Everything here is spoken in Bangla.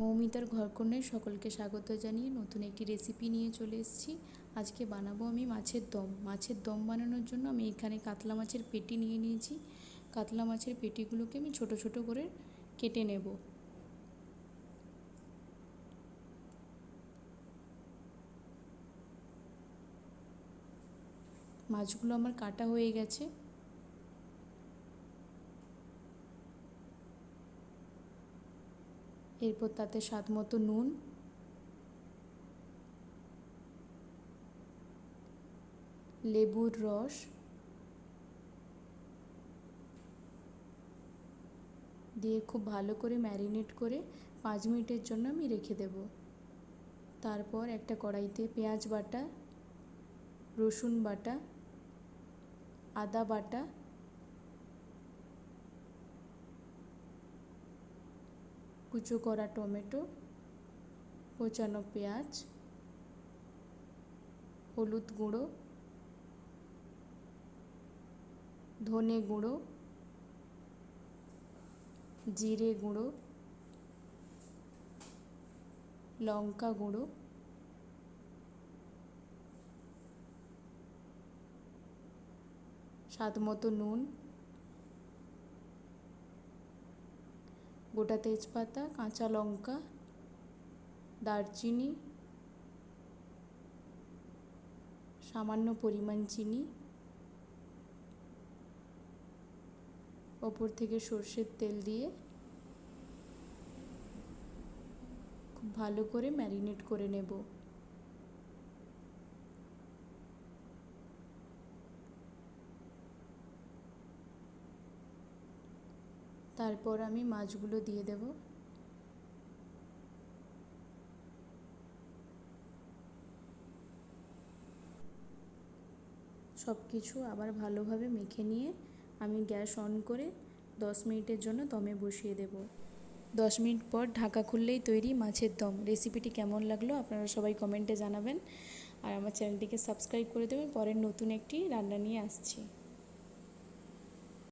মৌমিতার ঘরকন্যায় সকলকে স্বাগত জানিয়ে নতুন একটি রেসিপি নিয়ে চলে এসেছি। আজকে বানাবো আমি মাছের দম। মাছের দম বানানোর জন্য আমি এখানে কাতলা মাছের পেটি নিয়ে নিয়েছি। কাতলা মাছের পেটিগুলোকে আমি ছোট ছোট করে কেটে নেব। মাছগুলো আমার কাটা হয়ে গেছে। এরপর তাতে স্বাদ মতো নুন। লেবুর রস। দিয়ে খুব ভালো করে ম্যারিনেট করে পাঁচ মিনিটের জন্য আমি রেখে দেব। তারপর একটা কড়াইতে পেঁয়াজ বাটা, রসুন বাটা, আদা বাটা কুচো করা টমেটো কোচানো পেঁয়াজ, হলুদ গুঁড়ো, ধনে গুঁড়ো, জিরে গুঁড়ো, লঙ্কা গুঁড়ো, স্বাদ মতো নুন গোটা তেজপাতা, কাঁচা লঙ্কা, দারচিনি, সামান্য পরিমাণ চিনি, ওপর থেকে সর্ষের তেল দিয়ে খুব ভালো করে ম্যারিনেট করে নেব। তারপর আমি মাছগুলো দিয়ে দেব। সব কিছু আবার ভালোভাবে মেখে নিয়ে আমি গ্যাস অন করে দশ মিনিটের জন্য দমে বসিয়ে দেব। দশ মিনিট পর ঢাকা খুললেই তৈরি মাছের দম। রেসিপিটি কেমন লাগল আপনারা সবাই কমেন্টে জানাবেন। আর আমার চ্যানেলটিকে সাবস্ক্রাইব করে দেবেন। পরের নতুন একটি রান্না নিয়ে আসছি।